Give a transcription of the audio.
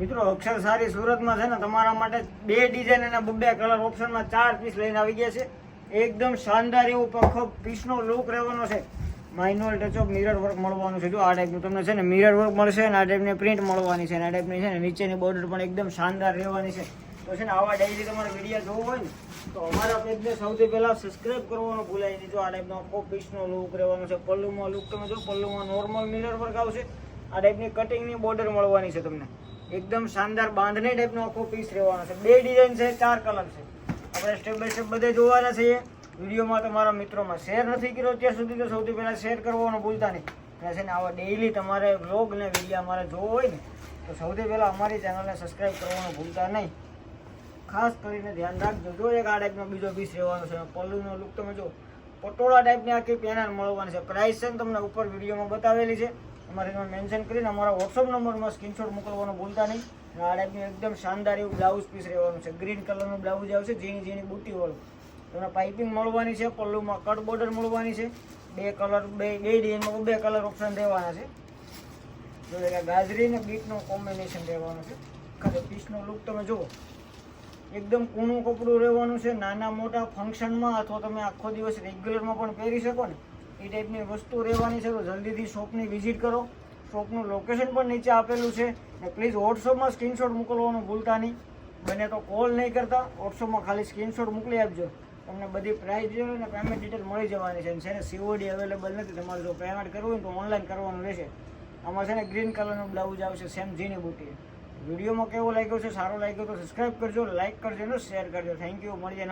મિત્રો, અક્ષર સારી સુરતમાં છે ને, તમારા માટે બે ડિઝાઇન અને બબ્બે કલર ઓપ્શનમાં ચાર પીસ લઈને આવી ગયા છે. એકદમ શાનદાર એવું પખો પીસનો લુક રહેવાનો છે. Minor touch of mirror work મળવાનું છે. જો આ ટાઈપનું તમને છે ને મિરર વર્ક મળશે અને આ ટાઈપની પ્રિન્ટ મળવાની છે. અને આ ટાઈપની છે ને નીચેની બોર્ડર પણ એકદમ શાનદાર રહેવાની છે. તો છે ને આવા ડાયરી તમારે વીડિયો જોવો હોય ને, તો અમારા પેજને સૌથી પહેલાં સબસ્ક્રાઇબ કરવાનું ભૂલાય નહીં. જો આ ટાઈપનો આખો પીસનો લુક રહેવાનો છે. પલ્લુમાં લુક તમે જો, પલ્લુમાં નોર્મલ મિરર વર્ક આવશે. આ ટાઈપની કટિંગની બોર્ડર મળવાની છે તમને. એકદમ શાનદાર બાંધણી ટાઈપનો આખો પીસ રહેવાનો છે. બે ડિઝાઇન છે, ચાર કલર છે. આપણે સ્ટેપ બાય સ્ટેપ બધે જોવાના છીએ. વિડીયોમાં તમારા મિત્રોમાં શેર નથી કર્યો ત્યાં સુધી, તો સૌથી પહેલાં શેર કરવાનું ભૂલતા નહીં. અને છે ને, આવા ડેઇલી તમારે વ્લોગ ને વીડિયો અમારે જોવો હોય ને, તો સૌથી પહેલાં અમારી ચેનલને સબસ્ક્રાઈબ કરવાનું ભૂલતા નહીં. ખાસ કરીને ધ્યાન રાખજો. જો એક આ ટાઈપનો બીજો પીસ રહેવાનો છે, પલ્લુનો લુક તમે જો, પટોળા ટાઈપની આખી પેનલ મળવાની છે. પ્રાઇસ છે તમને ઉપર વિડીયોમાં બતાવેલી છે. અમારે તમે મેન્શન કરીને અમારા વોટ્સઅપ નંબરમાં સ્ક્રીનશોટ મોકલવાનું ભૂલતા નહીં. આ એકદમ શાનદાર એવું બ્લાઉઝ પીસ રહેવાનું છે. ગ્રીન કલરનું બ્લાઉઝ આવશે, ઝીણી ઝીણી બુટીવાળું તમને પાઇપિંગ મળવાની છે, પલ્લુમાં કટ બોર્ડર મળવાની છે. બે કલર બે બે ડિઝાઇનમાં બે કલર ઓપ્શન રહેવાના છે. જો ગાજરી અને બીટનું કોમ્બિનેશન રહેવાનું છે. ખાલી પીસનો લુક તમે જુઓ. એકદમ કૂણું કપડું રહેવાનું છે. નાના મોટા ફંક્શનમાં અથવા તમે આખો દિવસ રેગ્યુલરમાં પણ પહેરી શકો ને એ ટાઈપની વસ્તુ રહેવાની છે તો જલ્દીથી શોપની વિઝિટ કરો. શોપનું લોકેશન પણ નીચે આપેલું છે. ને પ્લીઝ વોટ્સઅપમાં સ્ક્રીનશોટ મોકલવાનું ભૂલતા નહીં. બને તો કોલ નહીં કરતા. વોટ્સઅપમાં ખાલી સ્ક્રીનશોટ મોકલી આપજો. તમને બધી પ્રાઇસ અને પેમેન્ટ ડિટેલ મળી જવાની છે. છે ને સીઓડી અવેલેબલ નથી. તમારે જો પેમેન્ટ કરવું હોય તો ઓનલાઈન કરવાનું રહેશે. આમાં છે ને ગ્રીન કલરનું બ્લાઉઝ આવશે સેમ ઝીણી બુટી. વિડીયોમાં કેવો લાગ્યો છે? સારો લાગ્યો તો સબસ્ક્રાઈબ કરજો લાઇક કરજો અને શેર કરજો. થેન્ક યુ મળીએ